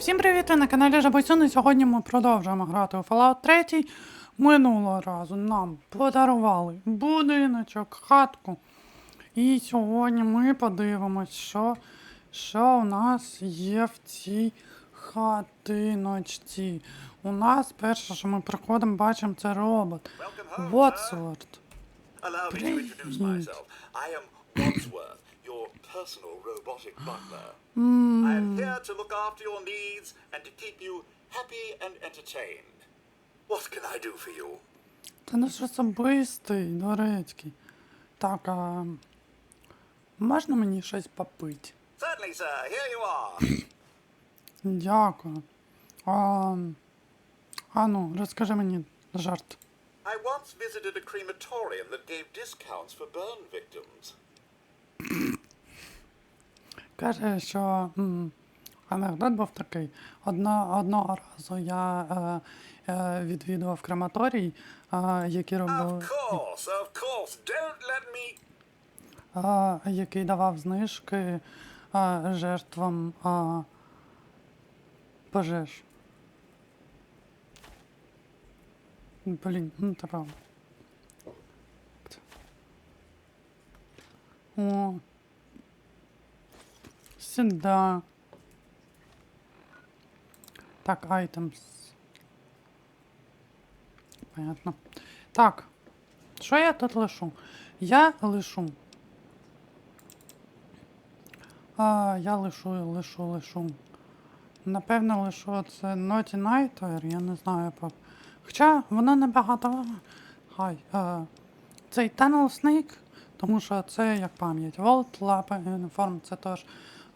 Всім привіт! Ви на каналі Жабосюн, і сьогодні ми продовжуємо грати у Fallout 3. Минулого разу нам подарували будиночок, хатку. І сьогодні ми подивимось, що, що у нас є в цій хатиночці. У нас перше, що ми приходимо, бачимо, це робот. Welcome home, personal robotic butler. I am here to look after your needs and to keep you happy and entertained. What can I do for you? Це наш особистий, дорецький. Так, а можна мені щось попити? Certainly, sir. Here you are. Дякую. А, а ну, розкажи мені жарт. I once visited a crematorium that gave discounts for burn victims. Каже, що анекдот був такий. Одна, одного разу я е, е, відвідував крематорій, е, який робив, Of course, of course. Don't let me. е, який давав знижки е, жертвам е, пожеж. Блін, ну це правда. О. Сюда. Так, items. Понятно. Так. Що я тут лишу? Я лишу. А, я лишу, лишу, лишу. Напевно, лишу це Naughty Nightmare, я не знаю. По... Хоча воно небагато. Хай. А, цей Tunnel Snake, тому що це як пам'ять. Vault Lab Uniform це теж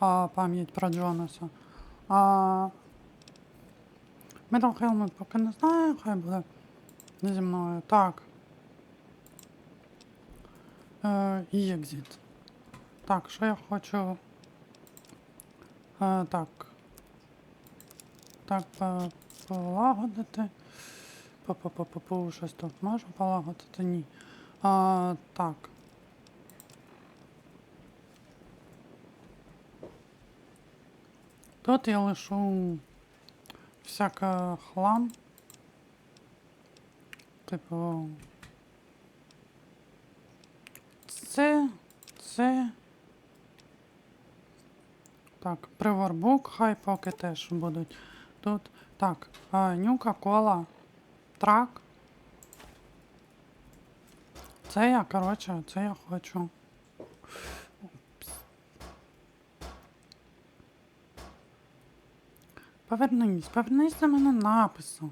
а, пам'ять про Джонаса. А, Metal Helmet поки не знаю, хай буде зі мною. Так. Е, Exit. Так, що я хочу. Е, так. Так, полагодити. По-по-по-по-по, щось тут можу полагодити? Ні. А, так. Тут я лишу всяка хлам. Типу. Це. Це. Так, приворбук, хай поки теж будуть. Тут. Так, нюка, кола, трак. Це я, коротше, це я хочу. Повернись, повернись до мене написом.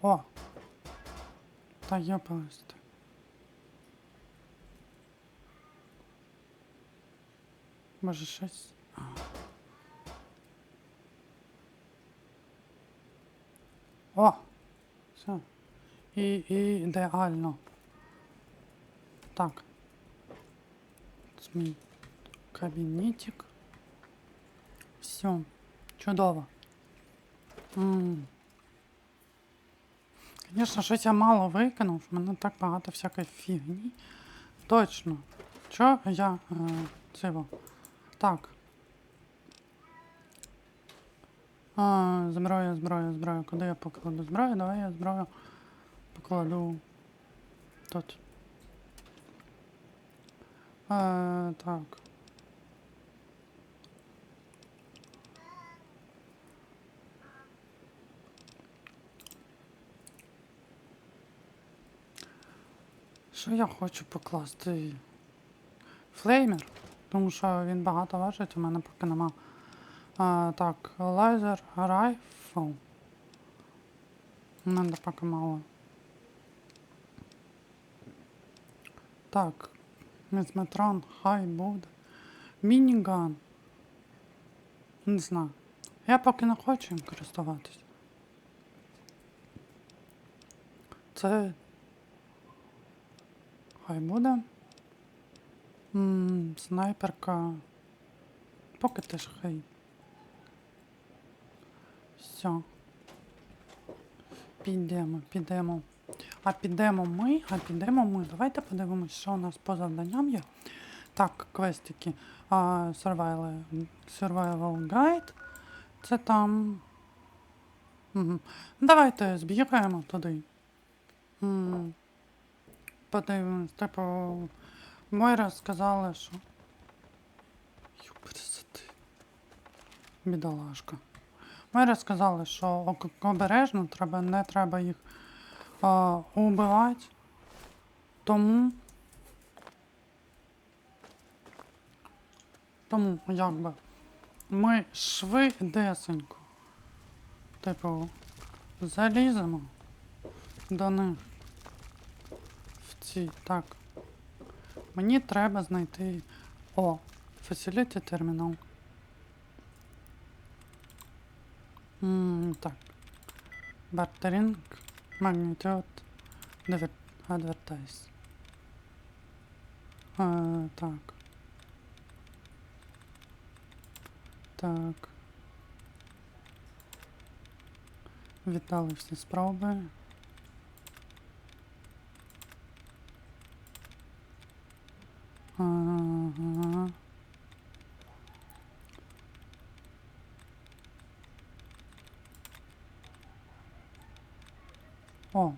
О! Та йопалась ти. Може щось. А. О! Все. І, і ідеально. Так. Мій кабінетик. Все. Чудово. Звісно, щось я мало викинув. В мене так багато всякої фігні. Точно. Що я е, цього? Так. А, зброя, зброя, зброя. Куди я покладу зброю? Давай я зброю покладу тут. А, так. Що я хочу покласти? Флеймер, тому що він багато важить, у мене поки нема. А, так, лазер райфл. Мене поки мало. Так, мізметрон, хай буде. Мініган. Не знаю. Я поки не хочу їм користуватись. Це. Хай буде. М, снайперка. Поки теж хай. Все. Підемо, підемо. А підемо ми, а підемо ми. Давайте подивимось, що у нас по завданням є. Так, квестики. Survival, survival Guide. Це там. Угу. Давайте збігаємо туди. Подивимось, типу, Мойра сказала, що. Юперсити. Бідолашка. Мойра сказала, що обережно треба, не треба їх а, убивати. Тому. Тому, якби, ми швидесенько, типу, заліземо до них в ці. Так. Мені треба знайти. О, Facility. М, так. Bartering, Magnitude, Adver- Advertise. Е, так. Так. Вітали всі спроби. Ага. О.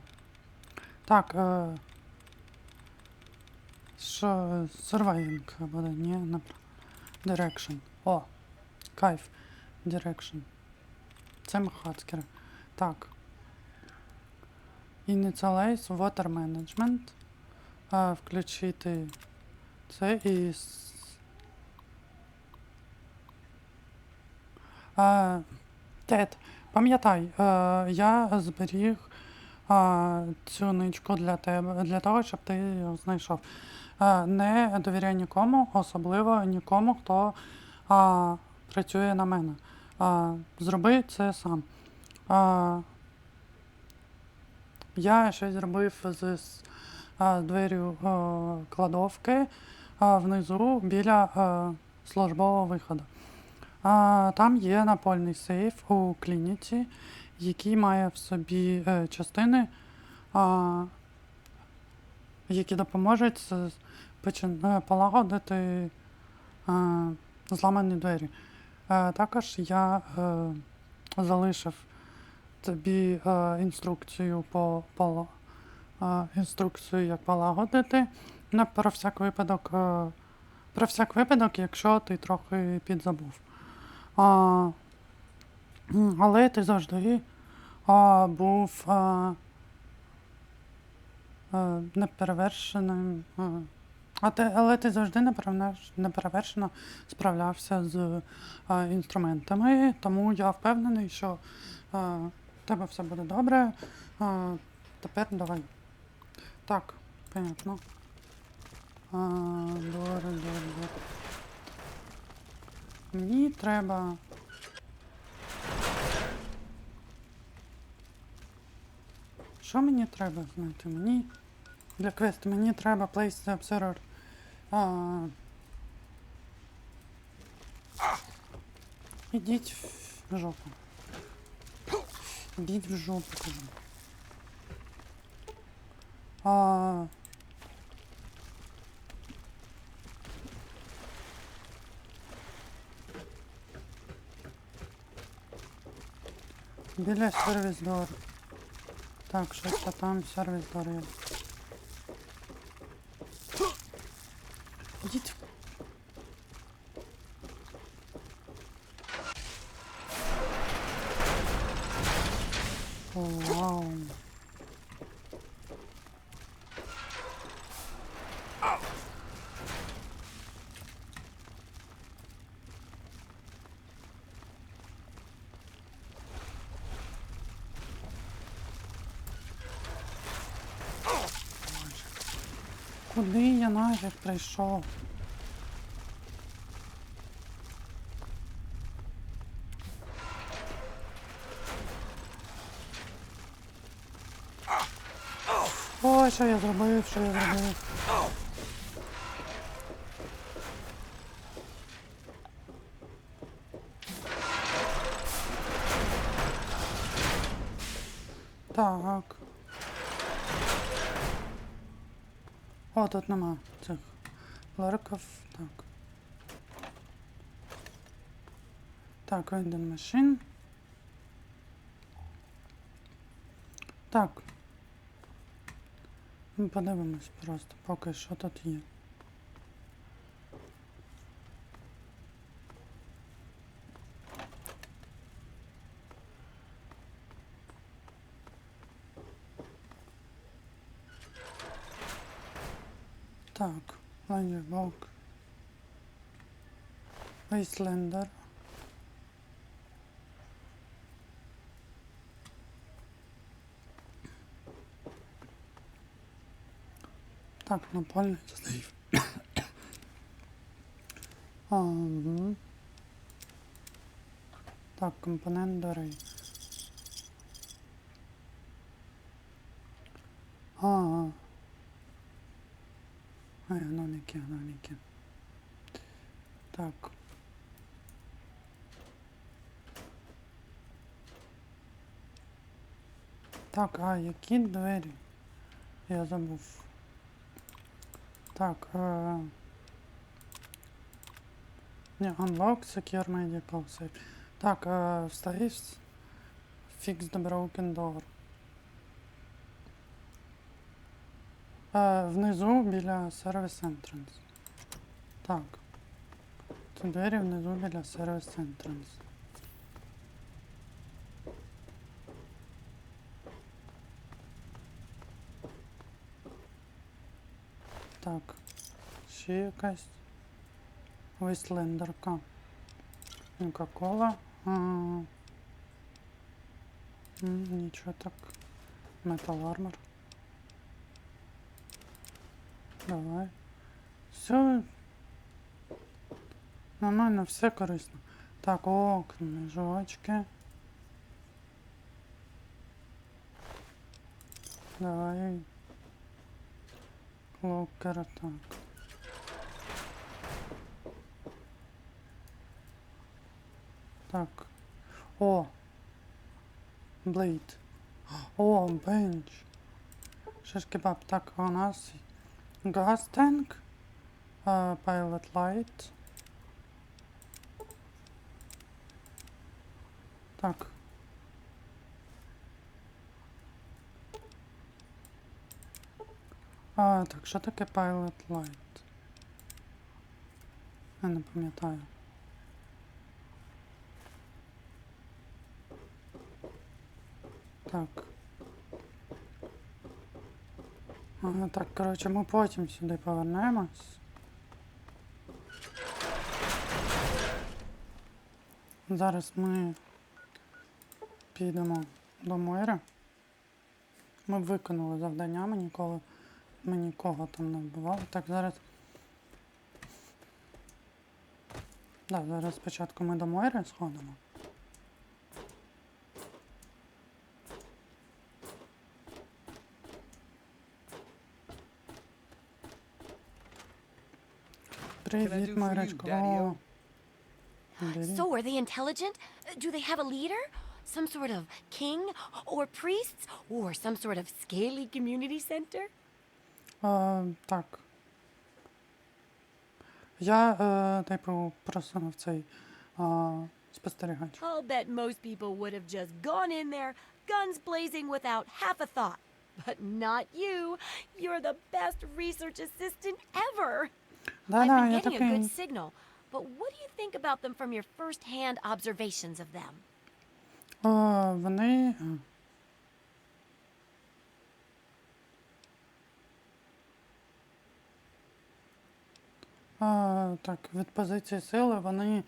Так, е... Що surviving буде? Ні, не Direction. О. Кайф. Direction. Це махацкер. Так. Initialize Water Management. А, включити це і. А, Тед, пам'ятай, е, я зберіг цю ничку для тебе, для того, щоб ти його знайшов. Е, не довіряй нікому, особливо нікому, хто а, працює на мене. А, зроби це сам. А, я щось зробив з, з а, дверю е, кладовки а, внизу біля е, службового виходу. А, там є напольний сейф у клініці, який має в собі е, частини, які допоможуть е, полагодити е, зламані двері. Також я залишив тобі інструкцію по, по інструкцію, як полагодити. Ну, про всяк випадок, про всяк випадок, якщо ти трохи підзабув. Але ти завжди а, був а, а, неперевершеним. А, а ти, але ти завжди неперевершено справлявся з а, інструментами, тому я впевнений, що а, в тебе все буде добре. А, тепер давай. Так, понятно. Добре, добре. Мені треба. Що мені треба знати? Мені для квесту мені треба place the observer. А... Ідіть в жопу. Ідіть в жопу, кажу. А... Біля сервіс дор. Так, ще там сервіс дор є. Ідіть. О, вау. Куди нафіг прийшов? Ой, що я зробив, що я зробив? Тут нема цих. Ларков, так. Так, Вейден Машин. Так. Подивимось просто, поки що тут є. Так, Ланівок. Вейслендер. Так, напальний слив. Ага. Так, компонент дорей. Ага. Ай, Так. Так, а які двері? Я забув. Так. Не, unlock, secure medical safe. Так, вставись. Fix the broken door. Е, внизу біля Service Entrance. Так. Ці двері внизу біля Service Entrance. Так. Ще якась Вейслендерка. Кока-кола. А, м, Нічого так. Metal Armor. Давай. Все. Нормально, все корисно. Так, о, книжочки. Давай. Локер, так. Так. О! Блейд. О, бенч. Шиш-кебаб. Так, у нас газ танк. Pilot light. Так. А, так, що таке Pilot Light? Я не пам'ятаю. Так. Ага, так, коротше, ми потім сюди повернемось. Зараз ми підемо до Мойри. Ми виконали завдання, ми ніколи ми нікого там не вбивали. Так, зараз. Да, зараз спочатку ми до Мойри сходимо. Привіт, Мойрочко. So, are they intelligent? Uh, Do they have a leader? Some sort of king? Or priests? Or some sort of scaly community center? Е, так. Я, е, типу, просунув цей е, спостерігач. I'll bet most people would have just gone in there, guns blazing without half a thought. But not you. You're the best research assistant ever. I've Да-да, been я getting a такий. good signal. But what do you think about them from your first-hand observations of them? Е, вони. е, е, так, від позиції сили вони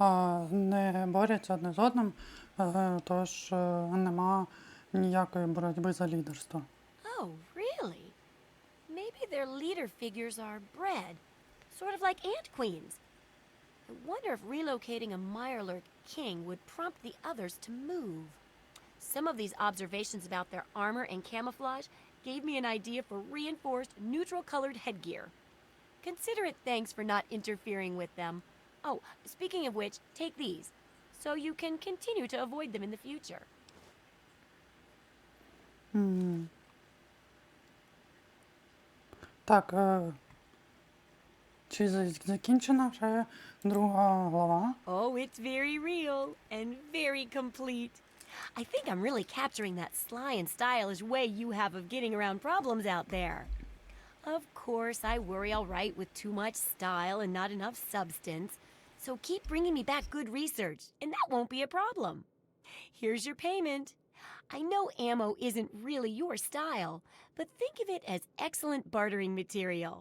е, не борються одне з одним, е, тож е, нема ніякої боротьби за лідерство. Oh, really? Maybe their leader figures are bred, sort of like ant queens. I wonder if relocating a Mirelurk king would prompt the others to move. Some of these observations about their armor and camouflage gave me an idea for reinforced, neutral colored headgear. Consider it thanks for not interfering with them. Oh, speaking of which, take these, so you can continue to avoid them in the future. М. Так. Е, Чи за- закінчена вже друга глава? Oh, it's very real and very complete. I think I'm really capturing that sly and stylish way you have of getting around problems out there. Of course, I worry I'll write with too much style and not enough substance, so keep bringing me back good research, and that won't be a problem. Here's your payment. I know ammo isn't really your style, but think of it as excellent bartering material.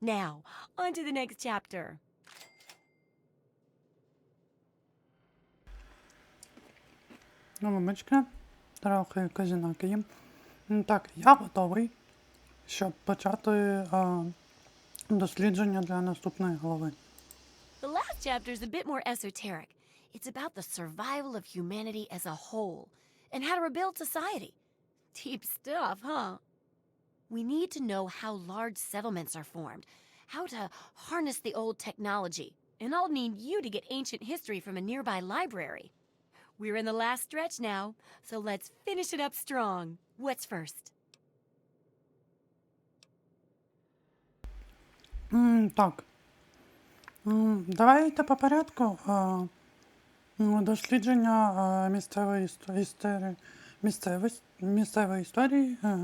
Now, on to the next chapter. Ну, вибачте, трохи казінаки їм. М, Так, я готовий, щоб почати е, дослідження для наступної глави. The last chapter is a bit more esoteric. It's about the survival of humanity as a whole and how to rebuild society. Deep stuff, huh? We need to know how large settlements are formed, how to harness the old technology, and I'll need you to get ancient history from a nearby library. We're in the last stretch now, so let's finish it up strong. What's first? М, Так. М, Давайте по порядку. Е, м, Дослідження е, місцевої іс- історії, місцевої, місцевої історії е,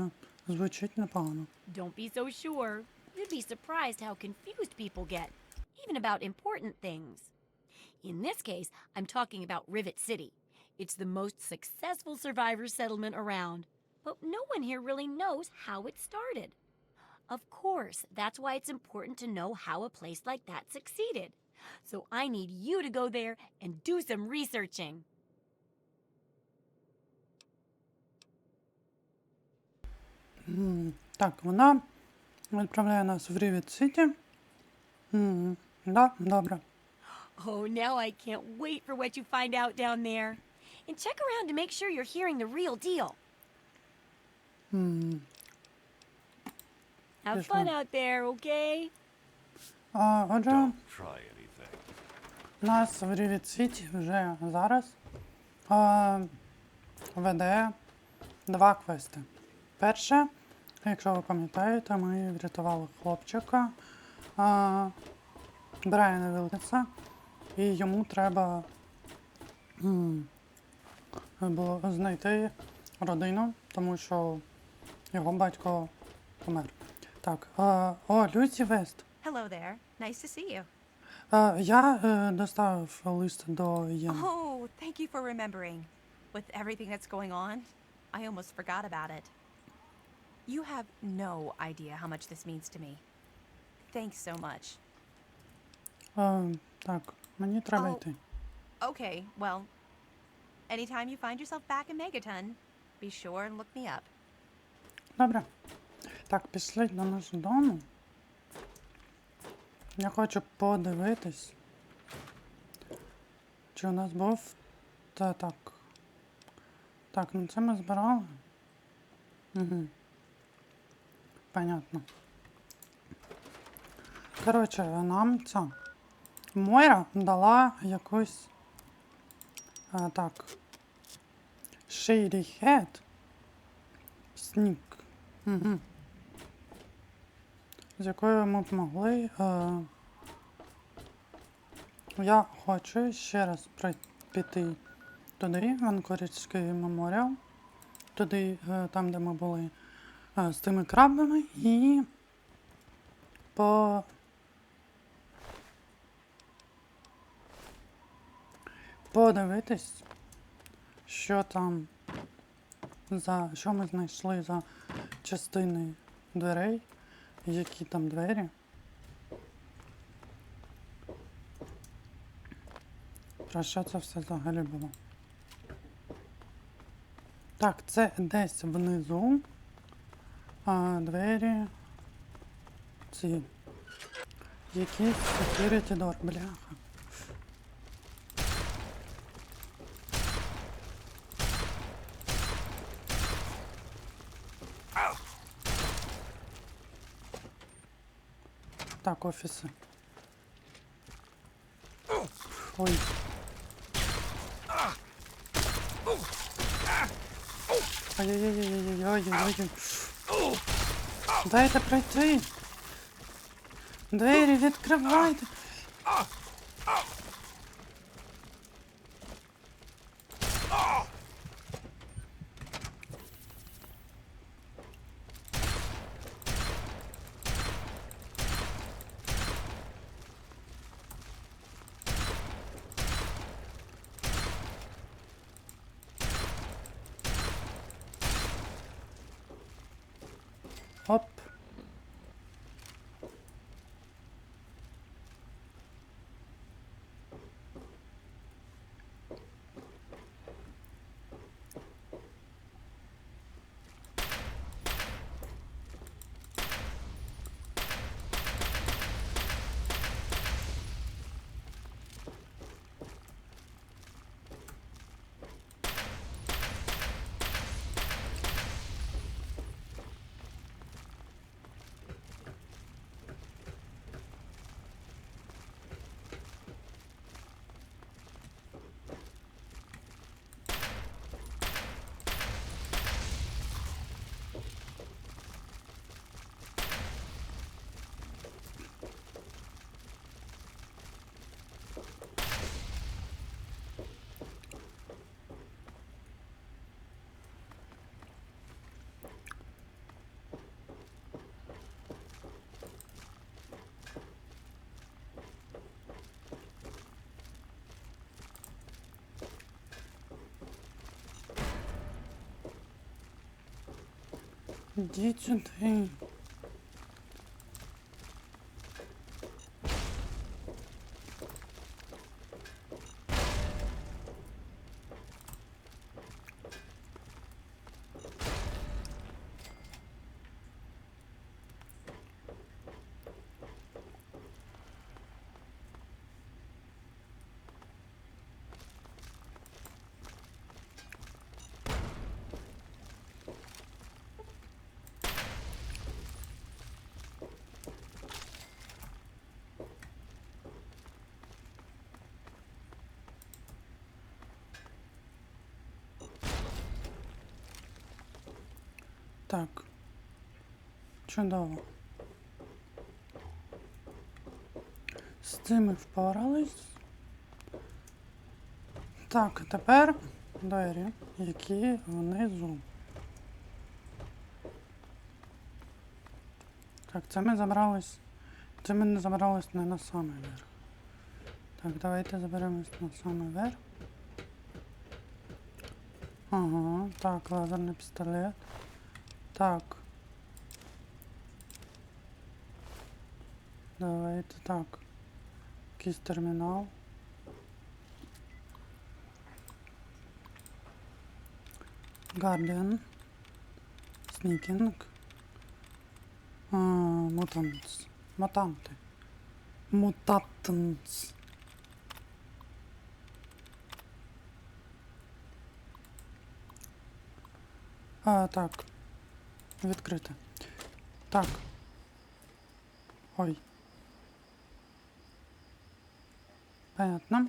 звучить непогано. Don't be so sure. You'd be surprised how confused people get, even about important things. In this case, I'm talking about Rivet City. It's the most successful survivor settlement around, but no one here really knows how it started. Of course, that's why it's important to know how a place like that succeeded. So I need you to go there and do some researching. Так, вона відправляє нас в Рівіт Сіті. Да, добре. Oh, now I can't wait for what you find out down there. And check around to make sure you're hearing the real deal. М, Have fun out there, okay? А, отже, Don't try anything. нас в Рівіт Сіті вже зараз а, веде два квести. Перше, якщо ви пам'ятаєте, ми врятували хлопчика а, Брайана Вілкінса, і йому треба було знайти родину, тому що його батько помер. Так, а, о, Люсі Вест. Hello there. Nice to see you. А, я е, доставив лист до Єни. Oh, thank you for remembering. With everything that's going on, I almost forgot about it. You have no idea how much this means to me. Thanks so much. Е, так, мені треба О. йти. Okay, well, anytime you find yourself back in Megaton, be sure and look me up. Добре. Так, пішли до нас дому. Я хочу подивитись. Чи у нас був. Та так. Так, ну це ми збирали. Угу. Понятно. Коротше, нам ця. Мойра дала якусь. А, так. Shady Head. Снік. Угу. З якою ми б могли. Е... Я хочу ще раз піти туди, в Анкорідський меморіал. Туди, е, там, де ми були е, з тими крабами, і по. Подивитись, що там за що ми знайшли за частини дверей, які там двері. Про що це все взагалі було? Так, це десь внизу. А двері. Ці. Якісь security door, бляха. Так, офіси. Ой. Ай-яй-яй-яй-яй-яй-яй-яй. Дайте пройти. Двері відкривайте. Ідіть сюди. Так. Чудово. З цим ми впорались. Так, а тепер двері, які внизу. Так, це ми забрались. Це ми не забрались не на самий верх. Так, давайте заберемось на самий верх. Ага, так, лазерний пістолет. Так. Давайте так. Якийсь термінал. Гардіан. Снікінг. А, Мутантс. Мутанти. Мутантс. А, так. Відкрите. Так. Ой. Понятно.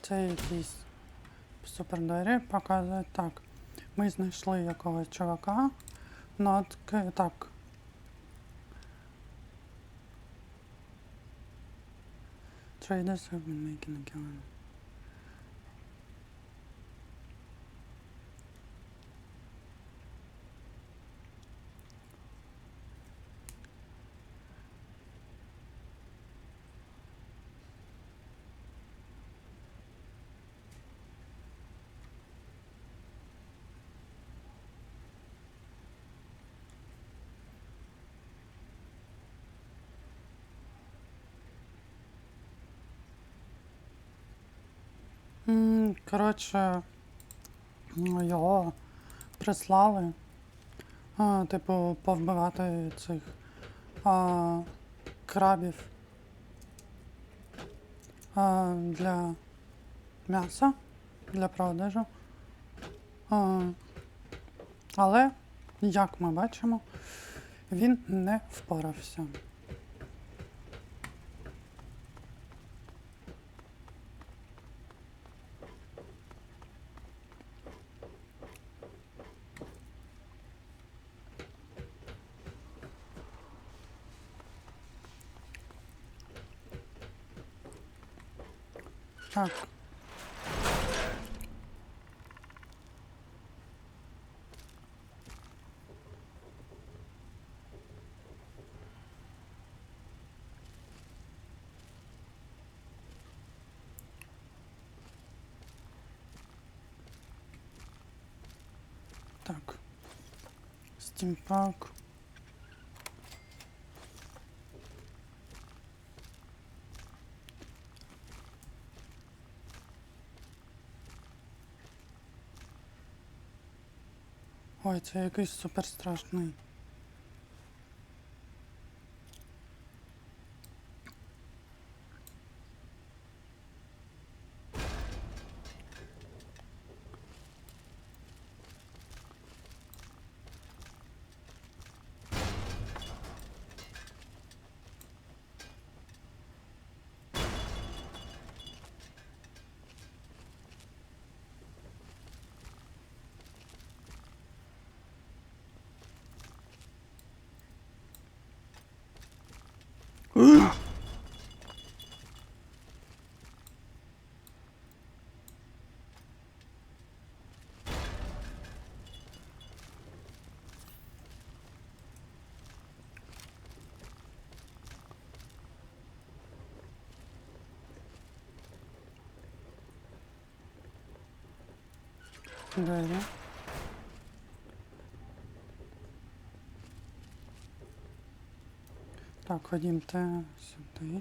Це якісь супердері показує так. Ми знайшли якогось чувака. Нотки. Так. Traders have been making a killing. Коротше, його прислали. Типу, повбивати цих а, крабів а, для м'яса, для продажу. А, але, як ми бачимо, він не впорався. Так. Так. Стимпак. Ой, це якийсь супер страшний. Двері. Так, ходімте сюди.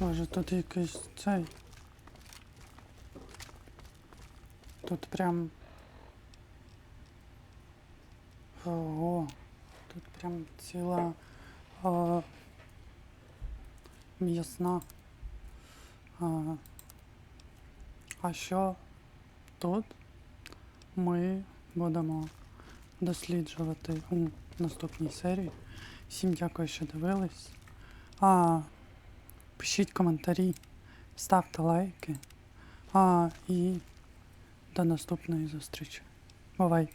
Боже, тут якийсь цей. Тут прям. Ого. Тут прям ціла а, м'ясна. А, а що тут ми будемо досліджувати у наступній серії. Всім дякую, що дивились. А, пишіть коментарі, ставте лайки. А, і до наступної зустрічі. Бувайте!